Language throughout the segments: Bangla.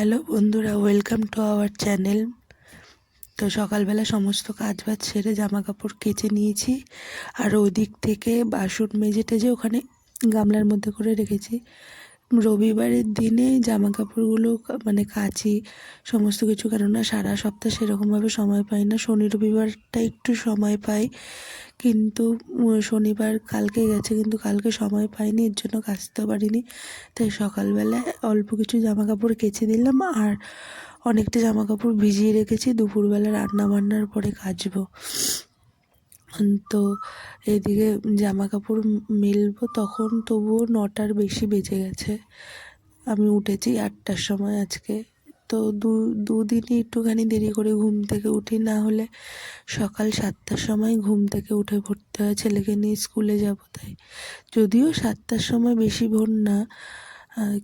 হ্যালো বন্ধুরা, ওয়েলকাম টু আওয়ার চ্যানেল। তো সকালবেলা সমস্ত কাজ বাজ সেরে জামা কাপড় কেচে নিয়েছি, আর ওদিক থেকে বাসন মেজে টেজে ওখানে গামলার মধ্যে করে রেখেছি রবিবারের দিনে জামা কাপড়গুলো মানে কাচি, সমস্ত কিছু, কেননা সারা সপ্তাহ সেরকমভাবে সময় পাই না। শনি রবিবারটা একটু সময় পাই, কিন্তু শনিবার কালকে গেছে, কিন্তু কালকে সময় পাইনি, এর জন্য কাচতেও পারিনি। তাই সকালবেলায় অল্প কিছু জামা কাপড় কেচে দিলাম আর অনেকটা জামা কাপড় ভিজিয়ে রেখেছি। দুপুরবেলা রান্না বান্নার পরে কাচবো। তো এদিকে জামা কাপড় মেলবো তখন তবুও নটার বেশি বেজে গেছে। আমি উঠেছি আটটার সময় আজকে। তো দু, দুদিনই একটুখানি দেরি করে ঘুম থেকে উঠি, না হলে সকাল সাতটার সময় ঘুম থেকে উঠে পড়তে হয় ছেলেকে নিয়ে স্কুলে যাব তাই। যদিও সাতটার সময় বেশি ভোর না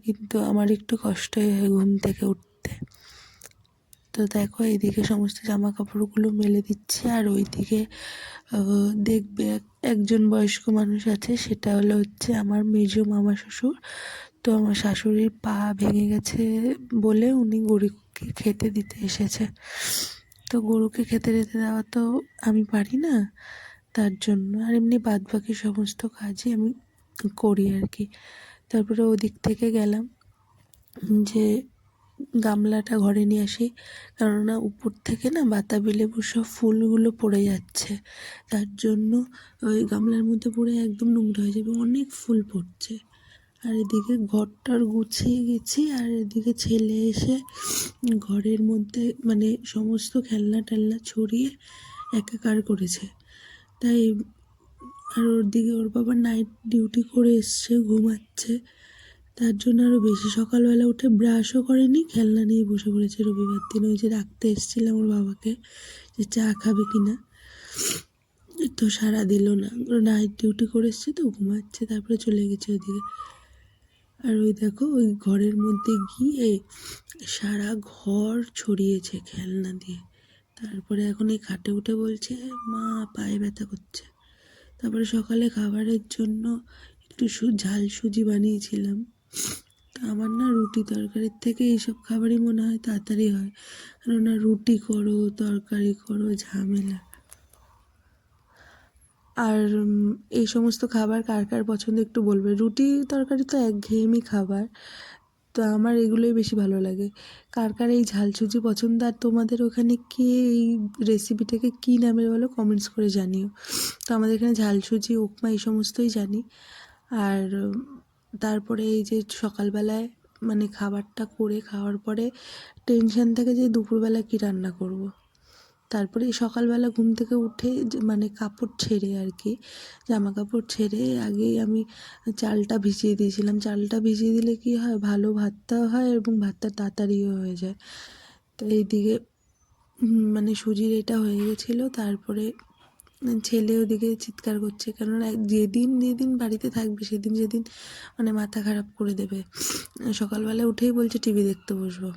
কিন্তু আমার একটু কষ্টই হয় ঘুম থেকে উঠতে। তো দেখো, এইদিকে সমস্ত জামা কাপড়গুলো মেলে দিচ্ছি, আর ওইদিকে দেখবে একজন বয়স্ক মানুষ আছে, সেটা হলো হচ্ছে আমার মেজো মামা শ্বশুর। তো আমার শাশুড়ির পা ভেঙে গেছে বলে উনি গরুকে খেতে দিতে এসেছে। তো গরুকে খেতে দিতে দেওয়া তো আমি পারি না তার জন্য, আর এমনি বাদ বাকি সমস্ত কাজই আমি করি আর কি। তারপরে ওদিক থেকে গেলাম যে গামলাটা ঘরে নিয়ে আসি। কেননা উপর থেকে না বাতাবি লেবুর সব ফুলগুলো পড়ে যাচ্ছে। তার জন্য ওই গামলার মধ্যে পড়ে একদম নোংরা হয়ে যাবে, অনেক ফুল পড়ছে। আর এদিকে ঘরটার গুছিয়ে গেছি, আর এদিকে ছেলে এসে ঘরের মধ্যে মানে সমস্ত খেলনা টেলনা ছড়িয়ে একাকার করেছে। তাই আর ওর দিকে ওর বাবা নাইট ডিউটি করে এসছে, ঘুমাচ্ছে। তার জন্য আরও বেশি সকালবেলা উঠে ব্রাশও করেনি, খেলনা নিয়ে বসে পড়েছে রবিবার দিন। ওই যে রাখতে এসেছিলাম ওর বাবাকে যে চা খাবে কিনা। তো সারা দিল না। নাইট ডিউটি করে এসছে তো ঘুমাচ্ছে, তারপরে চলে গেছে ওদিকে আর ওই দেখো, ওই ঘরের মধ্যে গিয়ে সারা ঘর ছড়িয়েছে খেলনা দিয়ে। তারপরে এখন এই খাটে উঠে বলছে, মা, পায়ে ব্যথা করছে। তারপরে সকালে খাবারের জন্য একটু ঝাল সুজি বানিয়েছিলাম। আমার না রুটি তরকারির থেকে এইসব খাবারই মনে হয় তাড়াতাড়ি হয়। কেননা রুটি করো, তরকারি করো, ঝামেলা। আর এই সমস্ত খাবার কার কার পছন্দ একটু বলবে? রুটি তরকারি তো একঘেয়েমি খাবার। তো আমার এগুলোই বেশি ভালো লাগে। কার কার এই ঝাল সুজি পছন্দ? আর তোমাদের ওখানে কে এই রেসিপিটাকে কী নামে বলো? কমেন্টস করে জানিও। তো আমাদের এখানে ঝাল সুজি উপমা এই সমস্তই জানি। আর তারপরে এই যে সকালবেলায় মানে খাবারটা করে খাওয়ার পরে টেনশন থাকে যে দুপুরবেলা কী রান্না করব। তারপরে সকালবেলা ঘুম থেকে উঠে মানে কাপড় ছেড়ে আর কি, জামা কাপড় ছেড়ে আগেই আমি চালটা ভিজিয়ে দিয়েছিলাম। চালটা ভিজিয়ে দিলে কি হয়? ভালো ভাতটাও হয় এবং ভাতটা তাড়াতাড়িও হয়ে যায়। তো এইদিকে মানে সুজির এটা হয়ে গেছিল। তারপরে ছেলে ওদিকে চিৎকার করছে। কেননা যেদিন যেদিন বাড়িতে থাকবে, সেদিন সেদিন মানে মাথা খারাপ করে দেবে। সকালবেলা উঠেই বলছে, টিভি দেখতে বসবো।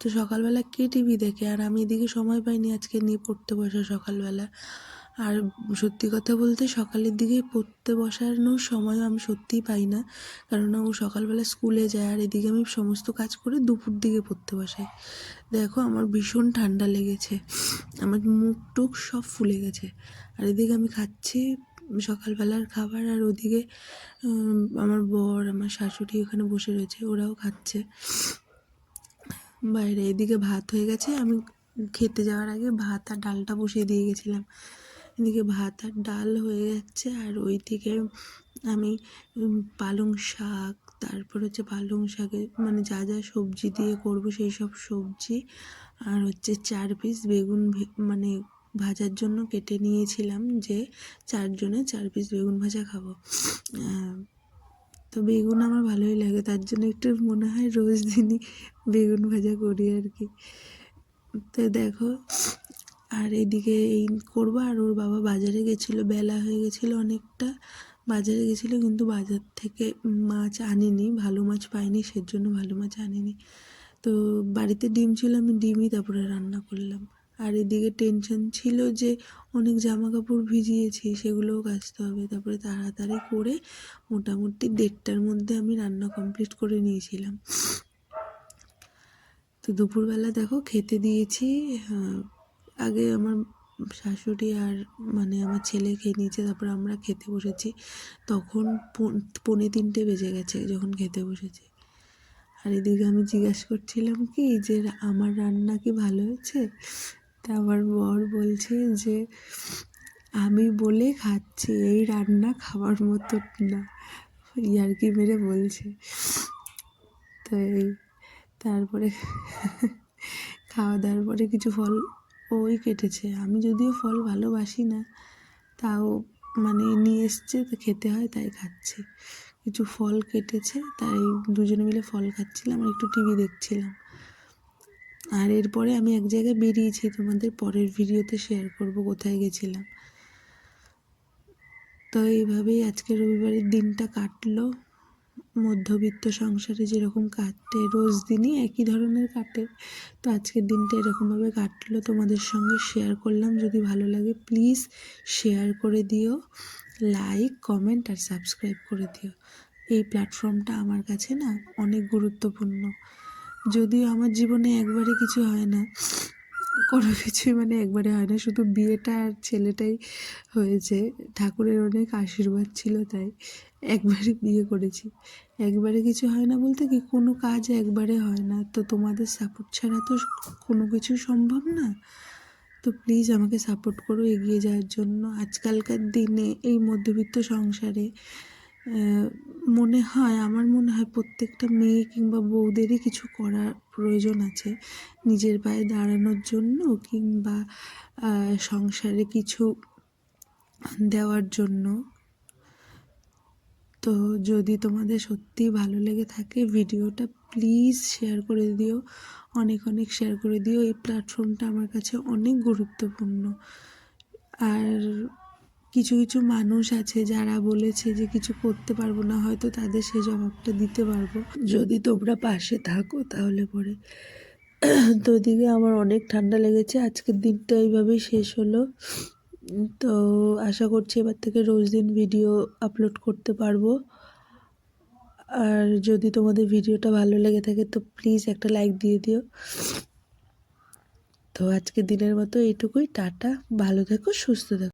তো সকালবেলা কে টিভি দেখে? আর আমি এদিকে সময় পাইনি আজকে নিয়ে পড়তে বসে সকালবেলা। আর সত্যি কথা বলতে সকালের দিকে পড়তে বসানোর সময় আমি সত্যিই পাই না। কেননা ও সকালবেলা স্কুলে যায় আর এদিকে আমি সমস্ত কাজ করে দুপুর দিকে পড়তে বসাই। দেখো আমার ভীষণ ঠান্ডা লেগেছে। আমার মুখ টুক সব ফুলে গেছে। আর এদিকে আমি খাচ্ছি সকালবেলার খাবার আর ওদিকে আমার বর, আমার শাশুড়ি ওখানে বসে রয়েছে, ওরাও খাচ্ছে। বাইরে এদিকে ভাত হয়ে গেছে। আমি খেতে যাওয়ার আগে ভাত আর ডালটা বসিয়ে দিয়ে গেছিলাম। এদিকে ভাত আর ডাল হয়ে যাচ্ছে আর ওইদিকে আমি পালং শাক, তারপর হচ্ছে পালং শাকে মানে যা যা সবজি দিয়ে করব সেই সব সবজি, আর হচ্ছে চার পিস বেগুন মানে ভাজার জন্য কেটে নিয়েছিলাম যে চারজনে চার পিস বেগুন ভাজা খাব। তো বেগুন আমার ভালোই লাগে, তার জন্য একটু মনে হয় রোজ দিনই বেগুন ভাজা করি আর কি। তো দেখো আর এদিকে এই করব, আর ওর বাবা বাজারে গেছিল, বেলা হয়ে গেছিল অনেকটা। বাজারে গেছিল কিন্তু বাজার থেকে মাছ আনিনি, ভালো মাছ পাইনি, সেজন্য ভালো মাছ আনিনি। তো বাড়িতে ডিম ছিল, আমি ডিমই তারপরে রান্না করলাম। আর এদিকে টেনশন ছিল যে অনেক জামা কাপড় ভিজিয়েছি, সেগুলোও কাচতে হবে। তারপরে তাড়াতাড়ি করে মোটামুটি দেড়টার মধ্যে আমি রান্না কমপ্লিট করে নিয়েছিলাম। তো দুপুরবেলা দেখো খেতে দিয়েছি আগে আমার শাশুড়ি আর মানে আমার ছেলে খেয়ে নিয়েছে, তারপর আমরা খেতে বসেছি। তখন পৌন- তিনটে বেজে গেছে যখন খেতে বসেছি। আর এদিকে আমি জিজ্ঞাসা করছিলাম কি যে, আমার রান্না কি ভালো হয়েছে? তা আমার বর বলছে যে, আমি বলে খাচ্ছি, এই রান্না খাওয়ার মতো না। ইয়ার্কি মেরে বলছে। তো এই, তারপরে খাওয়া দাওয়ার পরে কিছু ফল ওই কেটেছে। আমি যদিও ফল ভালোবাসি না, তাও মানে নিয়ে এসছে, তো খেতে হয়, তাই খাচ্ছি। কিছু ফল কেটেছে, তাই দুজনে মিলে ফল খাচ্ছিলাম আর একটু টিভি দেখছিলাম। আর এরপরে আমি এক জায়গায় বেরিয়েছি, তোমাদের পরের ভিডিওতে শেয়ার করব কোথায় গেছিলাম। তো এইভাবেই আজকে রবিবারের দিনটা কাটলো। মধ্যবিত্ত সংসারে যেরকম কাটে রোজ দিনই একই ধরনের কাটে। তো আজকের দিনটা এরকমভাবে কাটলো। তোমাদের সঙ্গে শেয়ার করলাম। যদি ভালো লাগে প্লিজ শেয়ার করে দিও লাইক কমেন্ট আর সাবস্ক্রাইব করে দিও। এই প্ল্যাটফর্মটা আমার কাছে না অনেক গুরুত্বপূর্ণ। যদিও আমার জীবনে একবারে কিছু হয় না কোনো কিছুই মানে একবারে হয় না। শুধু বিয়েটা আর ছেলেটাই হয়েছে। ঠাকুরের অনেক আশীর্বাদ ছিল তাই একবারে বিয়ে করেছি। একবারে কিছু হয় না বলতে কি, কোনো কাজ একবারে হয় না। তো তোমাদের সাপোর্ট ছাড়া তো কোনো কিছু সম্ভব না। তো প্লিজ আমাকে সাপোর্ট করো এগিয়ে যাওয়ার জন্য। আজকালকার দিনে এই মধ্যবিত্ত সংসারে মনে হয়, আমার মনে হয় প্রত্যেকটা মেয়ে কিংবা বউদেরই কিছু করার প্রয়োজন আছে। নিজের পায়ে দাঁড়ানোর জন্য কিংবা সংসারে কিছু দেওয়ার জন্য। তো যদি তোমাদের সত্যিই ভালো লেগে থাকে ভিডিওটা প্লিজ শেয়ার করে দিও। অনেক অনেক শেয়ার করে দিও। এই প্ল্যাটফর্মটা আমার কাছে অনেক গুরুত্বপূর্ণ। আর কিছু কিছু মানুষ আছে যারা বলেছে যে কিছু করতে পারব না, হয়তো তাদের সেই জবাবটা দিতে পারব। যদি তোমরা পাশে থাকো তাহলে পরে। তো এদিকে আমার অনেক ঠান্ডা লেগেছে, আজকের দিনটা এইভাবেই শেষ হলো। তো আশা করছি এবার থেকে রোজ দিন ভিডিও আপলোড করতে পারব। আর যদি তোমাদের ভিডিওটা ভালো লেগে থাকে তো প্লিজ একটা লাইক দিয়ে দিও। তো আজকের দিনের মতো এইটুকুই, টাটা, ভালো থেকো, সুস্থ থেকো।